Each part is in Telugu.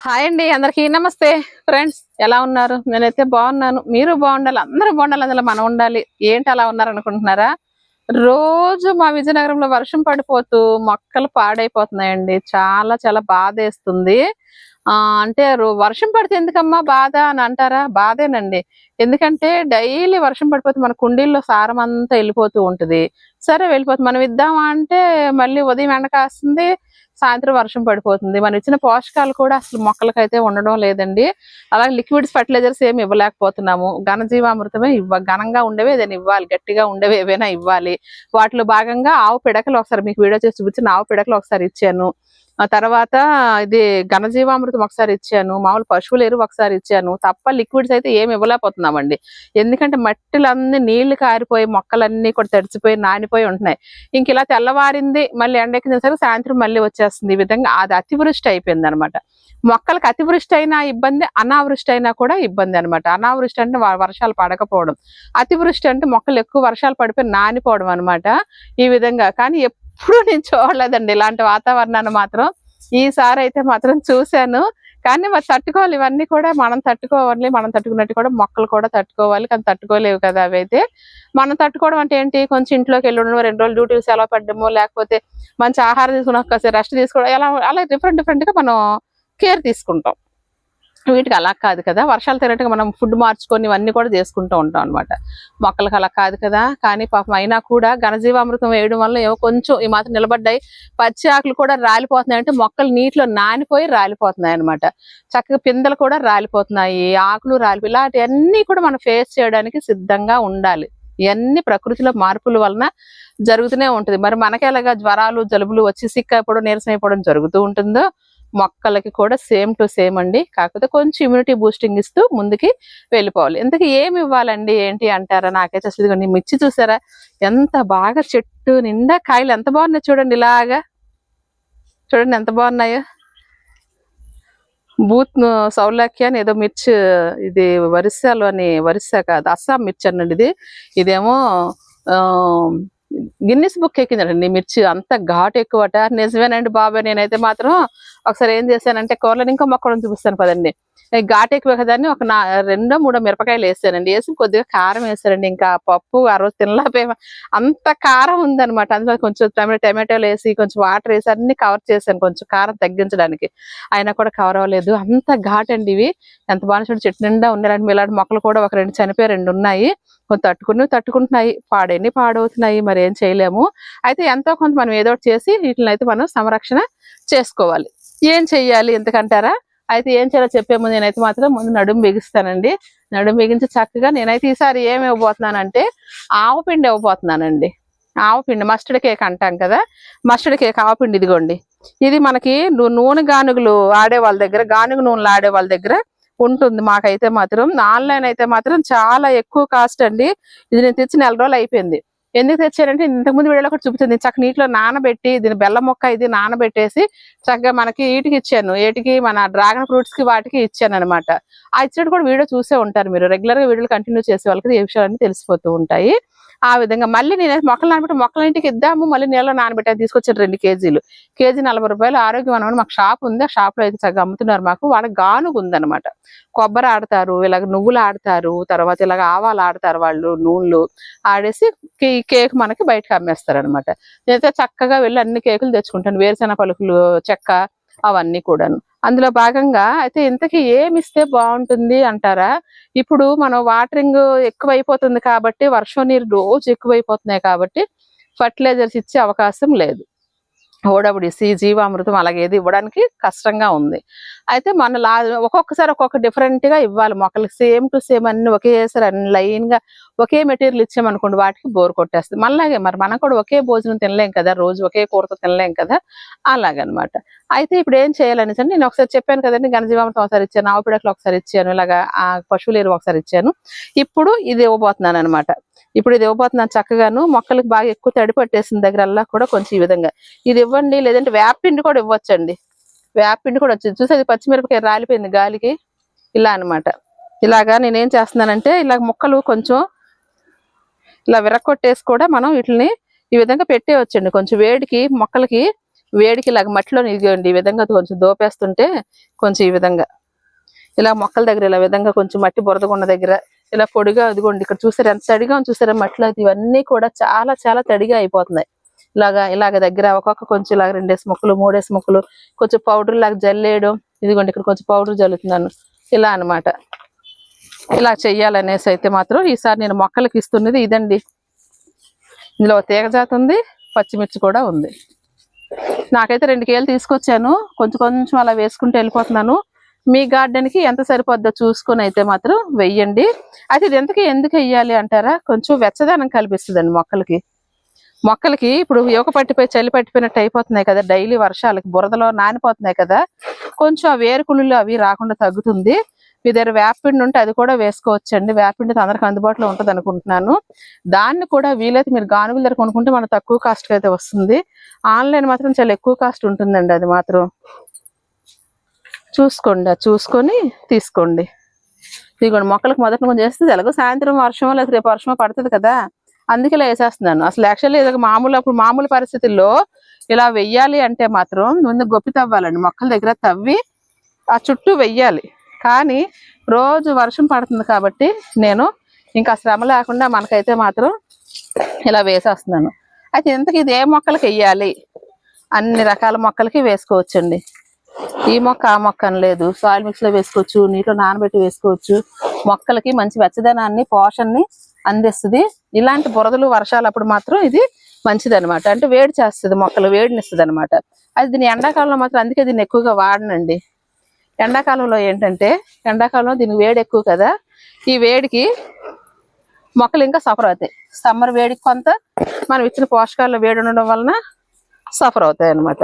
హాయ్ అండి అందరికీ నమస్తే. ఫ్రెండ్స్ ఎలా ఉన్నారు? నేనైతే బాగున్నాను. మీరు బాగుండాలి అందరూ బాగుండాలి అందులో మనం ఉండాలి. ఏంటి అలా ఉన్నారు అనుకుంటున్నారా రోజు మా విజయనగరంలో వర్షం పడిపోతూ మొక్కలు పాడైపోతున్నాయండి. చాలా చాలా బాధ వేస్తుంది. ఆ అంటే వర్షం పడితే ఎందుకమ్మా బాధ అని అంటారా? బాధేనండి. ఎందుకంటే డైలీ వర్షం పడిపోతే మన కుండీల్లో సారం అంతా వెళ్ళిపోతూ ఉంటుంది. సరే వెళ్ళిపోతుంది మనం ఇద్దామా అంటే మళ్ళీ ఉదయం ఎండ కాస్తుంది. సాయంత్రం వర్షం పడిపోతుంది. మనం ఇచ్చిన పోషకాలు కూడా అసలు మొక్కలకైతే ఉండడం లేదండి. అలాగే లిక్విడ్స్ ఫర్టిలైజర్స్ ఏమి ఇవ్వలేకపోతున్నాము. ఘనజీవామృతమే ఇవ్వ ఘనంగా ఉండేవి ఏదైనా ఇవ్వాలి. గట్టిగా ఉండేవి ఏవైనా ఇవ్వాలి. వాటిలో భాగంగా ఆవు పిడకలు ఒకసారి మీకు వీడియో చేసి చూపించిన ఆవు పిడకలు ఒకసారి ఇచ్చాను. తర్వాత ఇది ఘనజీవామృతం ఒకసారి ఇచ్చాను. మామూలు పశువులు ఎరువు ఒకసారి ఇచ్చాను. తప్ప లిక్విడ్స్ అయితే ఏమి ఇవ్వలేకపోతున్నామండి. ఎందుకంటే మట్టిలన్నీ నీళ్ళు కారిపోయి మొక్కలన్నీ కూడా తడిచిపోయి నానిపోయి ఉంటున్నాయి. ఇంక ఇలా తెల్లవారింది మళ్ళీ ఎండెక్కిన సరే సాయంత్రం మళ్ళీ వచ్చేస్తుంది. ఈ విధంగా అది అతివృష్టి అయిపోయింది అనమాట మొక్కలకు అతివృష్టి అయినా ఇబ్బంది అనావృష్టి అయినా కూడా ఇబ్బంది అనమాట. అనావృష్టి అంటే వర్షాలు పడకపోవడం. అతివృష్టి అంటే మొక్కలు ఎక్కువ వర్షాలు పడిపోయి నానిపోవడం అనమాట. ఈ విధంగా. కానీ ఎప్పుడు నేను చూడలేదండి. ఇలాంటి వాతావరణాన్ని మాత్రం ఈసారి అయితే మాత్రం చూశాను. కానీ మరి తట్టుకోవాలి. ఇవన్నీ కూడా మనం తట్టుకోవాలి. మనం తట్టుకున్నట్టు కూడా మొక్కలు కూడా తట్టుకోవాలి. కానీ తట్టుకోలేవు కదా అవి అయితే మనం తట్టుకోవడం అంటే ఏంటి? కొంచెం ఇంట్లోకి వెళ్ళడము రెండు రోజులు డ్యూటీలు సెలవు పడ్డము లేకపోతే మంచి ఆహారం తీసుకుని ఒకసారి రెస్ట్ తీసుకోవడం. ఎలా అలా డిఫరెంట్ డిఫరెంట్గా మనం కేర్ తీసుకుంటాం. వీటికి అలా కాదు కదా. వర్షాలు తినట్టుగా మనం ఫుడ్ మార్చుకొని ఇవన్నీ కూడా చేసుకుంటూ ఉంటాం అనమాట మొక్కలకు అలా కాదు కదా. కానీ పాపం అయినా కూడా ఘనజీవామృతం వేయడం వల్ల ఏవో కొంచెం ఈ మాత్రం నిలబడ్డాయి. పచ్చి ఆకులు కూడా రాలిపోతున్నాయి. అంటే మొక్కలు నీటిలో నానిపోయి రాలిపోతున్నాయి అనమాట చక్కగా పిందెలు కూడా రాలిపోతున్నాయి. ఆకులు రాలిపోయి ఇలాంటివన్నీ కూడా మనం ఫేస్ చేయడానికి సిద్ధంగా ఉండాలి. ఇవన్నీ ప్రకృతిలో మార్పుల వలన జరుగుతూనే ఉంటుంది. మరి మనకి ఎలాగా జ్వరాలు జలుబులు వచ్చి సిక్ అయిపోవడం నీరసం అయిపోవడం జరుగుతూ ఉంటుందో మొక్కలకి కూడా సేమ్ టు సేమ్ అండి. కాకపోతే కొంచెం ఇమ్యూనిటీ బూస్టింగ్ ఇస్తూ ముందుకి వెళ్ళిపోవాలి. ఇంతకీ ఏమి ఇవ్వాలండి? ఏంటి అంటారా? నాకైతే అసలు ఇదిగోండి మిర్చి చూసారా? ఎంత బాగా చెట్టు నిండా కాయలు ఎంత బాగున్నాయి చూడండి ఇలాగా. చూడండి ఎంత బాగున్నాయో. బూత్ సౌలాఖ్య అని ఏదో మిర్చి ఇది వరిస్సాలోని వరిస్సా కాదు అస్సాం మిర్చి అనండి ఇది. ఇదేమో ఆ, గిన్నిస్ బుక్ ఎక్కిందండి. మిర్చి అంత ఘాటు ఎక్కువట. నిజమేనండి బాబాయ్ నేనైతే మాత్రం ఒకసారి ఏం చేశానంటే కూరలను ఇంకో మొక్కడం చూపిస్తాను పదండి. ఘాట్ ఎక్కువ కదండి ఒక నా రెండో మూడో మిరపకాయలు వేసానండి వేసి కొద్దిగా కారం వేసానండి ఇంకా పప్పు ఆ రోజు అంత కారం ఉందన్నమాట. అందులో కొంచెం టమాటోలు వేసి కొంచెం వాటర్ వేసి అన్ని కవర్ చేశాను కొంచెం కారం తగ్గించడానికి. అయినా కూడా కవర్ అవ్వలేదు. అంత ఘాట్ అండి ఇవి. ఎంత బాగా చెట్టు నిండా ఉన్నారండి ఇలాంటి మొక్కలు కూడా ఒక రెండు చనిపోయి రెండు ఉన్నాయి. కొంత తట్టుకుని తట్టుకుంటున్నాయి. పాడెన్ని పాడవుతున్నాయి. మరి ఏం చేయలేము. అయితే ఎంతో కొంత మనం ఏదో ఒకటి చేసి వీటిని అయితే మనం సంరక్షణ చేసుకోవాలి. ఏం చెయ్యాలి? ఎందుకంటారా? అయితే ఏం చేయాలో చెప్పే ముందు నేనైతే మాత్రం ముందు నడుము బిగిస్తానండి. నడుము బిగించి చక్కగా నేనైతే ఈసారి ఏమి ఇవ్వబోతున్నానంటే ఆవు పిండి ఇవ్వబోతున్నానండి. ఆవపిండి మస్టర్డ్ కేక్ అంటాం కదా? మస్టర్డ్ కేక్ ఆవుపిండి ఇదిగోండి. ఇది మనకి నూనె గానుగులు ఆడే వాళ్ళ దగ్గర గానుగ నూనెలు ఆడే వాళ్ళ దగ్గర ఉంటుంది. మాకైతే మాత్రం ఆన్లైన్ అయితే మాత్రం చాలా ఎక్కువ కాస్ట్ అండి. ఇది నేను తెచ్చి నెల రోజులు అయిపోయింది. ఎందుకు తెచ్చారంటే ఇంతకుముందు వీడియోలో కూడా చూపించింది. చక్క నీటిలో నానబెట్టి దీని బెల్లం మొక్క ఇది నానబెట్టేసి చక్కగా మనకి ఈటికి ఇచ్చాను. ఏటికి మన డ్రాగన్ ఫ్రూట్స్కి వాటికి ఇచ్చాను అనమాట ఆ ఇచ్చినట్టు కూడా వీడియో చూసే ఉంటారు మీరు. రెగ్యులర్గా వీడియోలు కంటిన్యూ చేసే వాళ్ళకి ఏ విషయాలన్నీ తెలిసిపోతూ ఉంటాయి. ఆ విధంగా. మళ్ళీ నేను మొక్కలు నానబెట్టి మొక్కల ఇంటికి ఇద్దాము మళ్ళీ నీళ్ళలో నానబెట్టాను తీసుకొచ్చాను రెండు కేజీలు. కేజీ నలభై రూపాయలు ఆరోగ్యం అని మాకు షాప్ ఉంది. ఆ షాప్లో అయితే చక్కగా అమ్ముతున్నారు మాకు. వాళ్ళ గానుగు ఉందన్నమాట. కొబ్బరి ఆడతారు ఇలాగ నువ్వులు ఆడతారు తర్వాత ఇలాగ ఆవాలు ఆడతారు వాళ్ళు నూనెలు ఆడేసి కేక్ మనకి బయటకు అమ్మేస్తారు అనమాట నేనైతే చక్కగా వెళ్ళి అన్ని కేకులు తెచ్చుకుంటాను. వేరుశెనగ పలుకులు చెక్క అవన్నీ కూడాను. అందులో భాగంగా అయితే ఇంతకీ ఏమి ఇస్తే బాగుంటుంది అంటారా? ఇప్పుడు మనం వాటరింగ్ ఎక్కువైపోతుంది కాబట్టి వర్షం నీరు రోజు ఎక్కువైపోతున్నాయి కాబట్టి ఫర్టిలైజర్స్ ఇచ్చే అవకాశం లేదు. ఓడబడిసి జీవామృతం అలాగే ఏది ఇవ్వడానికి కష్టంగా ఉంది. అయితే మన లా ఒక్కొక్కసారి ఒక్కొక్క డిఫరెంట్గా గా ఇవ్వాలి. మొక్కలకి సేమ్ టు సేమ్ అన్ని ఒకేసారి అన్ని లైన్గా ఒకే మెటీరియల్ ఇచ్చామనుకోండి వాటికి బోర్ కొట్టేస్తుంది. మళ్ళాగే మరి మనం కూడా ఒకే భోజనం తినలేం కదా రోజు ఒకే కూరతో తినలేం కదా అలాగనమాట. అయితే ఇప్పుడు ఏం చేయాలని అంటే నేను ఒకసారి చెప్పాను కదండి ఘనజీవామృతం ఒకసారి ఇచ్చాను ఆవు పిడకలు ఒకసారి ఇచ్చాను ఇలాగా ఆ పశువుల ఎరువు ఒకసారి ఇచ్చాను. ఇప్పుడు ఇది ఇవ్వబోతున్నాను అనమాట ఇప్పుడు ఇది ఇవ్వబోతున్నాను చక్కగాను. మొక్కలకు బాగా ఎక్కువ తడి పట్టేసిన దగ్గరల్లా కూడా కొంచెం ఈ విధంగా. ఇది ఇవ్వండి లేదంటే వేపిండి కూడా ఇవ్వచ్చండి. వేపిండి కూడా వచ్చింది. చూసి అది పచ్చిమిరపకాయ రాలిపోయింది గాలికి. ఇలా అన్నమాట. ఇలాగా నేనేం చేస్తున్నానంటే ఇలా మొక్కలు కొంచెం ఇలా విరక్కొట్టేసి కూడా మనం వీటిని ఈ విధంగా పెట్టేయచ్చండి. కొంచెం వేడికి మొక్కలకి వేడికి ఇలాగ మట్టిలో ఇదిగోండి ఈ విధంగా కొంచెం దోపేస్తుంటే కొంచెం ఈ విధంగా. ఇలా మొక్కల దగ్గర ఇలా విధంగా కొంచెం మట్టి బురదగున్న దగ్గర ఇలా పొడిగా అదిగోండి ఇక్కడ చూసారు ఎంత తడిగా ఉంది చూసారా మట్టిలో? ఇవన్నీ కూడా చాలా చాలా తడిగా అయిపోతున్నాయి. ఇలాగా ఇలాగ దగ్గర ఒక్కొక్క కొంచెం ఇలాగ రెండేసి మొక్కలు మూడేసి మొక్కలు కొంచెం పౌడర్ లాగా జల్లేయడం. ఇదిగోండి ఇక్కడ కొంచెం పౌడర్ జల్లుతున్నాను. ఇలా అన్నమాట. ఇలా చెయ్యాలనేసి అయితే మాత్రం ఈసారి నేను మొక్కలకి ఇస్తున్నది ఇదండి. ఇందులో తీగ జాతి ఉంది పచ్చిమిర్చి కూడా ఉంది. నాకైతే రెండు కేలు తీసుకొచ్చాను. కొంచెం కొంచెం అలా వేసుకుంటూ వెళ్ళిపోతున్నాను. మీ గార్డెన్కి ఎంత సరిపోద్దో చూసుకొని అయితే మాత్రం వెయ్యండి. అయితే ఇది ఎంతకి ఎందుకు వెయ్యాలి అంటారా? కొంచెం వెచ్చదనం కల్పిస్తుందండి మొక్కలకి. మొక్కలకి ఇప్పుడు యువక పట్టిపోయి చలి పట్టిపోయినట్టు అయిపోతున్నాయి కదా డైలీ వర్షాలకి బురదలో నానిపోతున్నాయి కదా కొంచెం ఆ వేరుకుళ్ళు అవి రాకుండా తగ్గుతుంది. మీ దగ్గర వేపపిండి ఉంటే అది కూడా వేసుకోవచ్చండి. వేపపిండి అందరికి అందుబాటులో ఉంటుంది అనుకుంటున్నాను. దాన్ని కూడా వీలైతే మీరు గానుగుల దగ్గర కొనుక్కుంటే మనకు తక్కువ కాస్ట్ అయితే వస్తుంది. ఆన్లైన్ మాత్రం చాలా ఎక్కువ కాస్ట్ ఉంటుందండి అది మాత్రం. చూసుకోండి అది చూసుకొని తీసుకోండి. ఇదిగోండి మొక్కలకు మొదట కొంచెం చేస్తే ఎలాగో సాయంత్రం వర్షమో లేదా రేపు వర్షమో పడుతుంది కదా. అందుకే ఇలా వేసేస్తున్నాను. అసలు యాక్చువల్లీ ఇది మామూలు అప్పుడు మామూలు పరిస్థితుల్లో ఇలా వెయ్యాలి అంటే మాత్రం ముందు గొప్పి తవ్వాలండి. మొక్కల దగ్గర తవ్వి ఆ చుట్టూ వెయ్యాలి. కానీ రోజు వర్షం పడుతుంది కాబట్టి నేను ఇంకా శ్రమ లేకుండా మనకైతే మాత్రం ఇలా వేసేస్తున్నాను. అయితే ఇంతకీ ఇది ఏ మొక్కలకి వెయ్యాలి అన్ని రకాల మొక్కలకి వేసుకోవచ్చండి. ఈ మొక్క ఆ మొక్క అని లేదు. సాయిల్ మిక్స్లో వేసుకోవచ్చు నీటిలో నానబెట్టి వేసుకోవచ్చు. మొక్కలకి మంచి వెచ్చదనాన్ని పోషణని అందిస్తుంది. ఇలాంటి బురదలు వర్షాలు అప్పుడు మాత్రం ఇది మంచిది అనమాట అంటే వేడి చేస్తుంది మొక్కలు వేడినిస్తుంది అనమాట అది దీని ఎండాకాలంలో మాత్రం అందుకే దీన్ని ఎక్కువగా వాడనండి. ఎండాకాలంలో ఏంటంటే ఎండాకాలంలో దీనికి వేడి ఎక్కువ కదా. ఈ వేడికి మొక్కలు ఇంకా సఫర్ అవుతాయి. సమ్మర్ వేడికి కొంత మనం ఇచ్చిన పోషకాల్లో వేడి ఉండడం వలన సఫర్ అవుతాయి అనమాట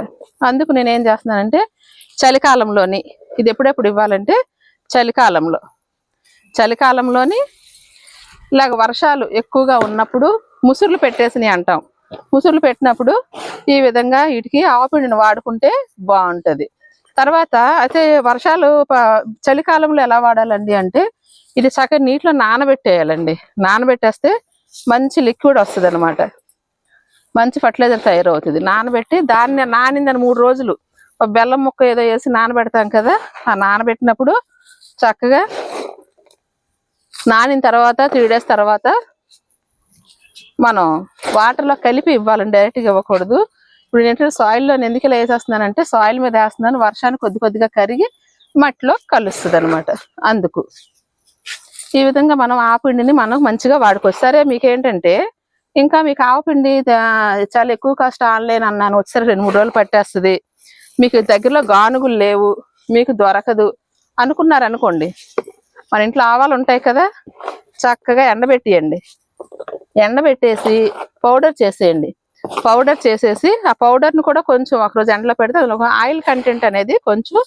అందుకు నేను ఏం చేస్తున్నానంటే చలికాలంలోని ఇది ఎప్పుడెప్పుడు ఇవ్వాలంటే చలికాలంలో. చలికాలంలోని ఇలాగ వర్షాలు ఎక్కువగా ఉన్నప్పుడు ముసుర్లు పెట్టేసినాయి అంటాం. ముసుర్లు పెట్టినప్పుడు ఈ విధంగా వీటికి ఆవుపిండిని వాడుకుంటే బాగుంటుంది. తర్వాత అయితే వర్షాలు చలికాలంలో ఎలా వాడాలండి అంటే ఇది చక్కగా నీటిలో నానబెట్టేయాలండి. నానబెట్టేస్తే మంచి లిక్విడ్ వస్తుంది అనమాట మంచి ఫర్టిలైజర్ తయారవుతుంది. నానబెట్టి దాన్ని నానిందని మూడు రోజులు. ఒక బెల్లం ముక్క ఏదో వేసి నానబెడతాం కదా ఆ నానబెట్టినప్పుడు చక్కగా నానిన తర్వాత త్రీ డేస్ తర్వాత మనం వాటర్లో కలిపి ఇవ్వాలండి డైరెక్ట్గా ఇవ్వకూడదు. ఇప్పుడు ఏంటంటే సాయిల్లో ఎందుకు ఇలా వేసేస్తున్నానంటే సాయిల్ మీద వేస్తున్నాను వర్షానికి కొద్ది కొద్దిగా కరిగి మట్టిలో కలుస్తుంది అనమాట అందుకు ఈ విధంగా మనం ఆ పిండిని మనం మంచిగా వాడుకోవచ్చు. సరే మీకేంటంటే ఇంకా మీకు ఆవపిండి చాలా ఎక్కువ కాస్ట్ ఆన్లైన్ అన్నాను. వచ్చారు రెండు మూడు రోజులు పట్టేస్తుంది. మీకు దగ్గరలో గానుగులు లేవు. మీకు దొరకదు. అనుకున్నారు అనుకోండి. మన ఇంట్లో ఆవాలు ఉంటాయి కదా చక్కగా ఎండబెట్టియండి. ఎండబెట్టేసి పౌడర్ చేసేయండి. పౌడర్ చేసేసి ఆ పౌడర్ని కూడా కొంచెం ఒకరోజు ఎండలో పెడితే అందులో ఆయిల్ కంటెంట్ అనేది కొంచెం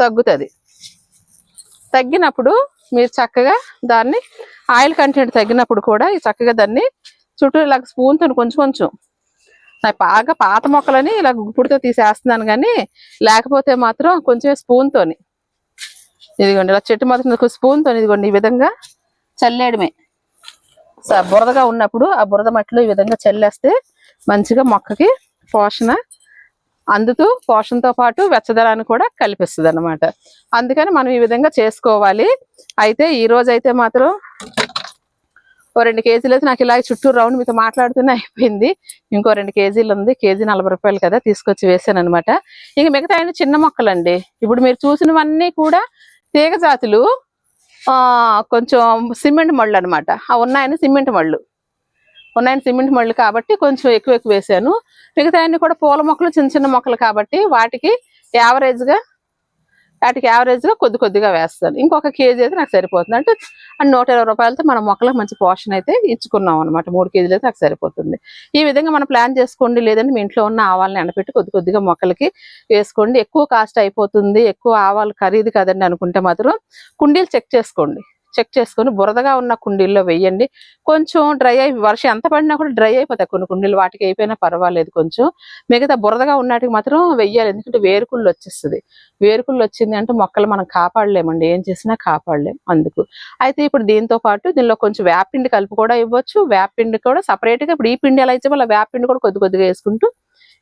తగ్గుతుంది. తగ్గినప్పుడు మీరు చక్కగా దాన్ని ఆయిల్ కంటెంట్ తగ్గినప్పుడు కూడా ఈ చక్కగా దాన్ని చుట్టూ ఇలా స్పూన్తో కొంచెం కొంచెం. బాగా పాత మొక్కలని ఇలా గుప్పుడుతో తీసేస్తున్నాను కానీ లేకపోతే మాత్రం కొంచెం స్పూన్తోని ఇదిగోండి ఇలా చెట్టు మాత్రం స్పూన్తో ఇదిగోండి ఈ విధంగా చల్లేయడమే. బురదగా ఉన్నప్పుడు ఆ బురద మట్టిలో ఈ విధంగా చల్లేస్తే మంచిగా మొక్కకి పోషణ అందుతూ పోషణతో పాటు వెచ్చదనాన్ని కూడా కల్పిస్తుంది అనమాట అందుకని మనం ఈ విధంగా చేసుకోవాలి. అయితే ఈ రోజైతే మాత్రం ఓ రెండు కేజీలు అయితే నాకు ఇలా చుట్టూ రౌండ్ మీతో మాట్లాడుతూనే అయిపోయింది. ఇంకో రెండు కేజీలు ఉంది. కేజీ నలభై రూపాయలు కదా తీసుకొచ్చి వేసాను అనమాట ఇంక మిగతా అయిన చిన్న మొక్కలండి. ఇప్పుడు మీరు చూసినవన్నీ కూడా తీగ జాతులు కొంచెం సిమెంట్ మళ్ళు అనమాట ఆ ఉన్నాయని సిమెంట్ మళ్ళు. ఉన్నాయని సిమెంట్ మళ్ళు కాబట్టి కొంచెం ఎక్కువ ఎక్కువ వేసాను. మిగతా అన్ని కూడా పూల మొక్కలు చిన్న చిన్న మొక్కలు కాబట్టి వాటికి యావరేజ్గా వాటికి యావరేజ్గా కొద్ది కొద్దిగా వేస్తాను ఇంకొక కేజీ అయితే నాకు సరిపోతుంది. అంటే నూట ఇరవై రూపాయలతో మన మొక్కలకు మంచి పోషణ అయితే ఇచ్చుకున్నాం అనమాట మూడు కేజీలు అయితే నాకు సరిపోతుంది. ఈ విధంగా మనం ప్లాన్ చేసుకోండి. లేదంటే మీ ఇంట్లో ఉన్న ఆవాలని ఎండపెట్టి కొద్ది కొద్దిగా మొక్కలకి వేసుకోండి. ఎక్కువ కాస్ట్ అయిపోతుంది. ఎక్కువ ఆవాలు ఖరీదు కదండి అనుకుంటే మాత్రం కుండీలు చెక్ చేసుకోండి. చెక్ చేసుకొని బురదగా ఉన్న కుండీల్లో వేయండి. కొంచెం డ్రై అయి వర్షం ఎంత పడినా కూడా డ్రై అయిపోతాయి కొన్ని కుండీలు. వాటికి అయిపోయినా పర్వాలేదు కొంచెం. మిగతా బురదగా ఉన్నటికి మాత్రం వెయ్యాలి ఎందుకంటే వేరుకుళ్ళు వచ్చేస్తుంది. వేరుకుళ్ళు వచ్చింది అంటే మొక్కలు మనం కాపాడలేమండి. ఏం చేసినా కాపాడలేం అందుకు. అయితే ఇప్పుడు దీంతో పాటు దీనిలో కొంచెం వేపిండి కలుపు కూడా ఇవ్వచ్చు. వేపిండి కూడా సపరేట్గా గా ఇప్పుడు ఈ పిండి ఎలా ఇచ్చే వాళ్ళ వేపిండి కూడా కొద్ది కొద్దిగా వేసుకుంటూ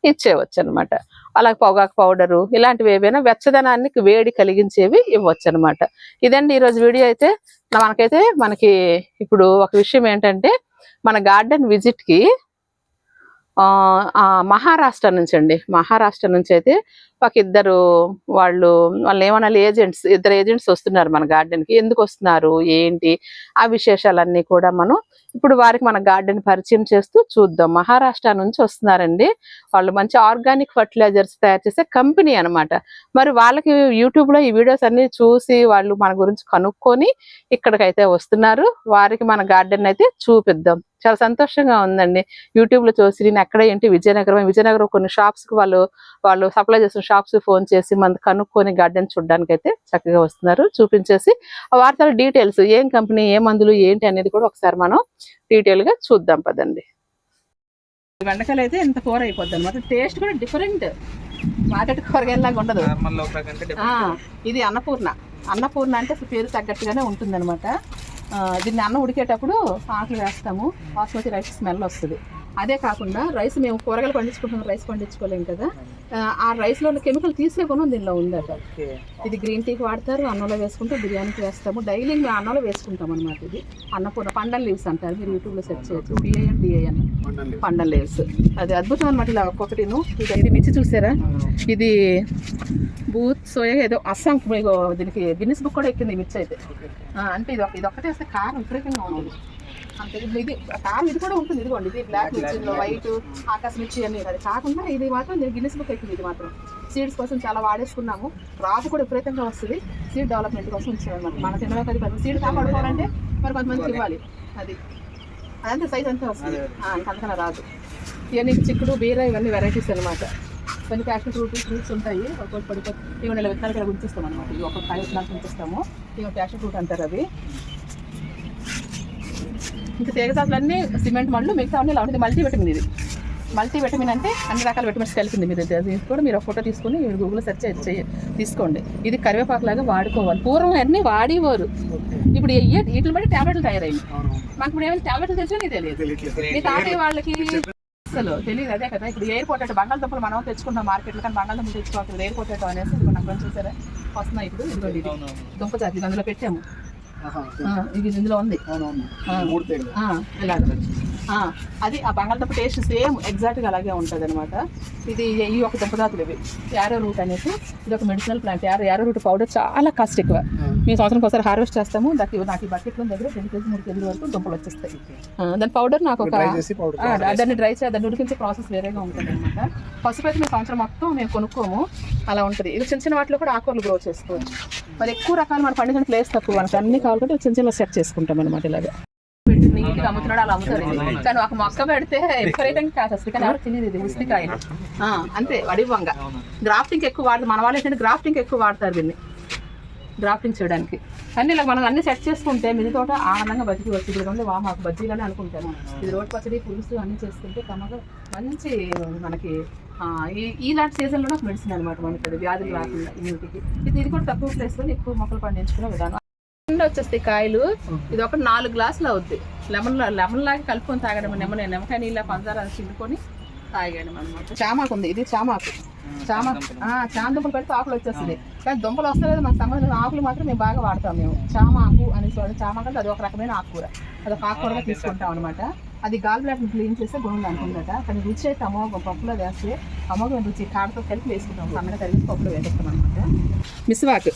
ఇచ్చేయవచ్చు అనమాట అలాగే పొగాకు పౌడరు ఇలాంటివి ఏవైనా వెచ్చదనానికి వేడి కలిగించేవి ఇవ్వచ్చు అనమాట ఇదండి ఈరోజు వీడియో అయితే. మనకైతే మనకి ఇప్పుడు ఒక విషయం ఏంటంటే మన గార్డెన్ విజిట్కి మహారాష్ట్ర నుంచి అండి మహారాష్ట్ర నుంచి అయితే ఒక ఇద్దరు వాళ్ళు వాళ్ళు ఏమనాలి ఏజెంట్స్ ఇద్దరు ఏజెంట్స్ వస్తున్నారు మన గార్డెన్కి. ఎందుకు వస్తున్నారు? ఏంటి? ఆ విశేషాలన్నీ కూడా మనం ఇప్పుడు వారికి మన గార్డెన్ పరిచయం చేస్తూ చూద్దాం. మహారాష్ట్ర నుంచి వస్తున్నారండి. వాళ్ళు మంచి ఆర్గానిక్ ఫర్టిలైజర్స్ తయారు చేసే కంపెనీ అన్నమాట. మరి వాళ్ళకి యూట్యూబ్లో ఈ వీడియోస్ అన్ని చూసి వాళ్ళు మన గురించి కనుక్కొని ఇక్కడికైతే వస్తున్నారు. వారికి మన గార్డెన్ అయితే చూపిద్దాం. చాలా సంతోషంగా ఉందండి. యూట్యూబ్లో చూసి నేను ఎక్కడ ఏంటి? విజయనగరం విజయనగరం కొన్ని షాప్స్కి వాళ్ళు వాళ్ళు సప్లై చేస్తున్న షాప్స్ ఫోన్ చేసి మన కనుక్కొని గార్డెన్ చూడడానికి అయితే చక్కగా వస్తున్నారు. చూపించేసి ఆ వార్తల డీటెయిల్స్ ఏం కంపెనీ ఏ మందులు ఏంటి అనేది కూడా ఒకసారి మనం డీటెయిల్గా చూద్దాం పదండి. బెండకాయలు అయితే ఇంత కూర అయిపోద్ది అనమాట టేస్ట్ కూడా డిఫరెంట్. మార్కెట్ కూరగాయలాగా ఉండదు. ఇది అన్నపూర్ణ. అన్నపూర్ణ అంటే అసలు పేరు తగ్గట్టుగానే ఉంటుంది అనమాట దీన్ని అన్నం ఉడికేటప్పుడు ఆకులు వేస్తాము. బాస్మతి రైస్ స్మెల్ వస్తుంది. అదే కాకుండా రైస్ మేము కూరగాయలు పండించుకుంటున్నాం రైస్ పండించుకోలేం కదా. ఆ, రైస్లో ఉన్న కెమికల్ తీసే గుణం దీనిలో ఉందట. ఇది గ్రీన్ టీకి వాడతారు అన్నంలో వేసుకుంటూ బిర్యానీకి వేస్తాము డైలీ మేము అన్నంలో వేసుకుంటాం అనమాట ఇది. అన్నపూర్ణ పండల్ లీవ్స్ అంటారు మీరు యూట్యూబ్లో సెర్చ్ చేయొచ్చు. బిఏఎన్ డిఏఎన్ పండల్ లీవ్స్. అది అద్భుతం అనమాట ఇలా ఒక్కొక్కటిను. ఇది ఇది మిర్చి చూసారా? ఇది బూత్ సోయా ఏదో అస్సాం దీనికి గిన్నిస్ బుక్ కూడా ఎక్కింది మిర్చి అయితే. అంటే ఇది ఒక- ఇది ఒక్కటే వస్తే కారం విపరీతంగా ఉంటుంది. అంతే. ఇది ఇది కారం ఇది కూడా ఉంటుంది. ఇదిగోండి ఇది బ్లాక్ మిర్చి వైట్ ఆకాశ మిర్చి అని అది కాకుండా ఇది మాత్రం నేను గిన్నిస్ బుక్ ఎక్కింది ఇది మాత్రం. సీడ్స్ కోసం చాలా వాడేసుకున్నాము. రాజు కూడా విపరీతంగా వస్తుంది. సీడ్ డెవలప్మెంట్ కోసం ఇచ్చామన్నమాట మన తినడానికి అది పది సీడ్ కాపాడుకోవాలంటే మరి కొంతమందికి ఇవ్వాలి. అది. అదంతా సైజ్ అంతా వస్తుంది. అంతకన్నా రాదు. ఇవన్నీ చిక్కుడు బీర ఇవన్నీ వెరైటీస్ అన్నమాట. కొన్ని ప్యాషన్ ఫ్రూట్ ఫ్రూట్స్ ఉంటాయి. ఒక్కొక్క పడిపోయి ఇవి నెల విత్తనాలు ఇక్కడ ఉంచిస్తాం అనమాట ఇవి ఒక్కొక్క కాయ విత్తనాలు ఉంచిస్తాము. ఇవి ప్యాషన్ ఫ్రూట్ అంటారు అవి. ఇంకా తీగజాతులన్నీ సిమెంట్ మళ్ళు మిగతా అన్ని ఇలా ఉంటుంది మల్టీ విటమిన్ ఇది. మల్టీ విటమిన్ అంటే అన్ని రకాల విటమిన్స్ కలిపింది మీరు కూడా మీరు ఒక ఫోటో తీసుకుని మీరు గూగుల్లో సెర్చ్ చేయ తీసుకోండి. ఇది కరివేపాకు లాగా వాడుకోవాలి. పూర్వం అన్నీ వాడేవారు. ఇప్పుడు వీటిని బట్టి టాబ్లెట్లు తయారైంది మాకు ఇప్పుడు ఏమైనా టాబ్లెట్లు తెలిసినా తెలియదు. మీ తాతయ్య వాళ్ళకి అసలు తెలియదు. అదే కదా ఇప్పుడు ఎయిర్ పొటాటో బంగాళదుంపలు మనం తెచ్చుకుంటాం మార్కెట్లో కానీ బంగాళదుంపలు తెచ్చుకోవాలి. ఎయిర్ పొటాటో అనేసి ఇప్పుడు నాకు చూసారా? వస్తున్నాయి ఇప్పుడు. ఇదిగోండి ఇది. దుంప జాతి అందులో పెట్టాము. ఇది. ఇందులో ఉంది. అది ఆ బంగాళదుంప టేస్ట్ సేమ్ ఎగ్జాక్ట్గా అలాగే ఉంటుంది అనమాట ఇది ఈ ఒక దుంపజాతులు ఇవి. యారో రూట్ అనేసి ఇది ఒక medicinal plant yarrow yarrow root powder చాలా కాస్ట్ ఎక్కువ. మేము సంవత్సరం ఒకసారి హార్వెస్ట్ చేస్తాము. దానికి నాకు ఈ బకెట్లో దగ్గర రెండు కేజీ మూడు కేజీల వరకు దుంపలు వచ్చేస్తాయి. దాని పౌడర్ నాకు ఒక దాన్ని డ్రై చేయాలి దాన్ని ఉడికించే ప్రాసెస్ వేరేగా ఉంటుంది అనమాట పసుపు అయితే మేము సంవత్సరం మొత్తం మేము కొనుక్కోము. అలా ఉంటుంది. ఇది చిన్న చిన్న వాటిలో కూడా ఆకుకూరలు గ్రో చేసుకోవచ్చు. మరి ఎక్కువ రకాలు మన పండించిన ప్లేస్ తక్కువ మనకి. అన్ని కావాలంటే చిన్న చిన్న సెట్ చేసుకుంటాం అనమాట ఇలాగా. పెట్టి నీట్గా అమ్ముతున్నాడు అలా అమ్ముతారు. కానీ ఒక మొక్క పెడితే విపరీతంగా కానీ ఎవరు ఇది? ఆ, అంతే వడివంగ గ్రాఫ్టింగ్ ఎక్కువ వాడతారు మన వాళ్ళు ఏంటంటే గ్రాఫ్టింగ్ ఎక్కువ వాడతారు దీన్ని. గ్రాఫ్టింగ్ చేయడానికి. అన్ని ఇలా మనం అన్ని సెట్ చేసుకుంటే మిది తోట ఆనందంగా బతికి వచ్చి. ఇప్పుడు ఉంది వా మాకు బజ్జీలని అనుకుంటాను ఇది రోడ్ పచ్చడి పులుసు అన్ని చేసుకుంటే కమ్మగా మంచి మనకి ఈ ఇలాంటి సీజన్లో నాకు మెడిసిన్ అనమాట మనకి వ్యాధులు రాకుండా ఇమ్యూనిటీకి ఇది ఇది కూడా తక్కువ ప్లేస్లో ఎక్కువ మొక్కలు పండించుకునే విధానం. వచ్చేస్తాయి కాయలు. ఇది ఒక నాలుగు గ్లాసులు అవుద్ది. లెమన్ లెమన్ లాగా కలుపుకొని తాగడం నిమ్మ నిమ్మకాయ నీళ్ళ పంచదార చిండుకొని చామాకు ఉంది. ఇది చామాకు. చామాకు. ఆ, చామ దుంపలు పెడితే ఆకులు వచ్చేస్తుంది కానీ దుంపలు వస్తలేదు. మనకు సంబంధించిన ఆకులు మాత్రం మేము బాగా వాడతాం మేము. చామాకు అని చూడండి. చామాకు అంటే అది ఒక రకమైన ఆకుకూర. అది ఒక ఆకుకూరగా తీసుకుంటాం అనమాట అది గాల్ క్లీన్ చేస్తే గుణం అనుకుందట కానీ రుచి అయితే అమోఘం పప్పులో వేస్తే అమోఘం రుచి కాడతో కలిపి వేసుకుంటాం. సన్నగా కలిపి పప్పులో వేసేస్తాం అనమాట మిస్వాక్.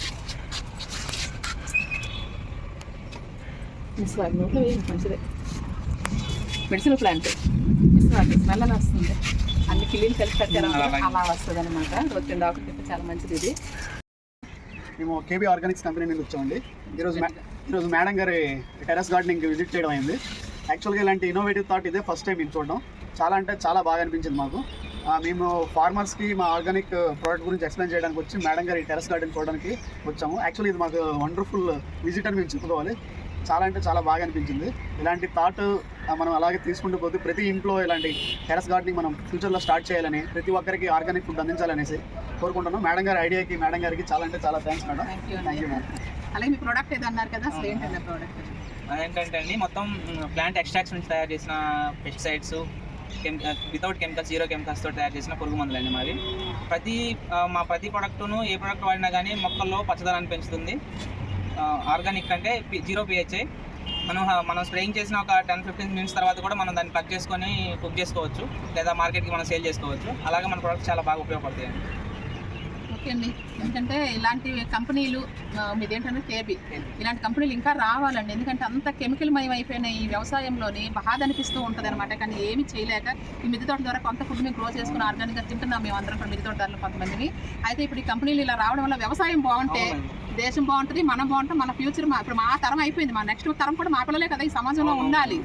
మిస్వాక్. నోట్లో వేయండి మంచిదే. Medicine plant. మిస్వాక్ స్మెల్ అని వస్తుంది. అన్ని కిలీలు కలిపి పెట్టారు. అలా వస్తుంది అనమాట ఆకులు తింటే చాలా మంచిది ఇది. మేము కేబీ ఆర్గానిక్స్ కంపెనీ నుంచి వచ్చామండి. ఈరోజు ఈరోజు మేడం గారి టెరస్ గార్డెనింగ్ విజిట్ చేయడం అయింది. యాక్చువల్గా ఇలాంటి ఇన్నోవేటివ్ థాట్ ఇదే ఫస్ట్ టైం మేము చూడడం. చాలా అంటే చాలా బాగా అనిపించింది మాకు. మేము ఫార్మర్స్కి మా ఆర్గానిక్ ప్రోడక్ట్ గురించి ఎక్స్ప్లెయిన్ చేయడానికి వచ్చి మేడం గారి టెరస్ గార్డెన్ చూడడానికి వచ్చాము. యాక్చువల్లీ ఇది మాకు వండర్ఫుల్ విజిట్ అని మేము చెప్పుకోవాలి. చాలా అంటే చాలా బాగా అనిపించింది. ఇలాంటి థాట్ మనం అలాగే తీసుకుంటూ పోతే ప్రతి ఇంట్లో ఇలాంటి టెరస్ గార్డెనింగ్ మనం ఫ్యూచర్లో స్టార్ట్ చేయాలని ప్రతి ఒక్కరికి ఆర్గానిక్ ఫుడ్ అందించాలనేసి కోరుకుంటున్నాం. మేడం గారి ఐడియాకి మేడం గారికి చాలా అంటే చాలా thanks madam. Thank you madam అలాగే మీ ప్రోడక్ట్ ఏదో అన్నారు కదా అసలు ఏంటంటే ప్రోడక్ట్ అదేంటంటే అండి మొత్తం ప్లాంట్ ఎక్స్ట్రాక్ట్స్ నుంచి తయారు చేసిన pesticides chem without chemicals zero కెమికల్స్తో తయారు చేసిన పురుగు మందులు అండి మావి. ప్రతి మా ప్రతి ప్రోడక్ట్ను ఏ ప్రోడక్ట్ వాడినా కానీ మొక్కల్లో పచ్చదనాన్ని పెంచుతుంది. ఆర్గానిక్ అంటే జీరో పిహెచ్ఐ మనం మనం స్ప్రేయింగ్ చేసిన ఒక టెన్ ఫిఫ్టీన్ మినిట్స్ తర్వాత కూడా మనం దాన్ని ప్లగ్ చేసుకొని కుక్ చేసుకోవచ్చు. లేదా మార్కెట్కి మనం సేల్ చేసుకోవచ్చు. అలాగే మన ప్రొడక్ట్స్ చాలా బాగా ఉపయోగపడతాయి అండి ఓకే అండి. ఎందుకంటే ఇలాంటి కంపెనీలు మీదేంటంటే కేబీ ఇలాంటి కంపెనీలు ఇంకా రావాలండి. ఎందుకంటే అంత కెమికల్ మయం అయిపోయిన ఈ వ్యవసాయంలోని బాధ అనిపిస్తూ ఉంటుంది అనమాట కానీ ఏమి చేయలేక ఈ మిద్దె తోట ద్వారా కొంత ఫుడ్ మేము గ్రో చేసుకుని ఆర్గానిక్గా తింటున్నాం మేము అందరం కూడా మిద్దె తోటదారులు కొంతమందిని. అయితే ఇప్పుడు ఈ కంపెనీలు ఇలా రావడం వల్ల వ్యవసాయం బాగుంటే దేశం బాగుంటుంది మనం బాగుంటాం మన ఫ్యూచర్ మా ఇప్పుడు మా తరం అయిపోయింది. మా నెక్స్ట్ తరం కూడా మా పిల్లలే కదా ఈ సమాజంలో ఉండాలి.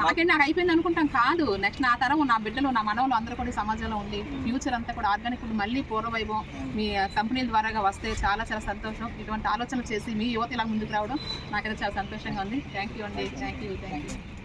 నాకంటే నాకు అయిపోయింది అనుకుంటాం. కాదు నెక్స్ట్ నా తరం నా బిడ్డలు నా మనవలు అందరూ కూడా సమాజంలో ఉంది ఫ్యూచర్ అంతా కూడా ఆర్గానిక్ ఫుడ్ మళ్ళీ పూర్వవైభవం మీ కంపెనీల ద్వారాగా వస్తే చాలా చాలా సంతోషం. ఇటువంటి ఆలోచనలు చేసి మీ యువత ఇలా ముందుకు రావడం నాకైతే చాలా సంతోషంగా ఉంది. థ్యాంక్ యూ అండి. Thank you thank you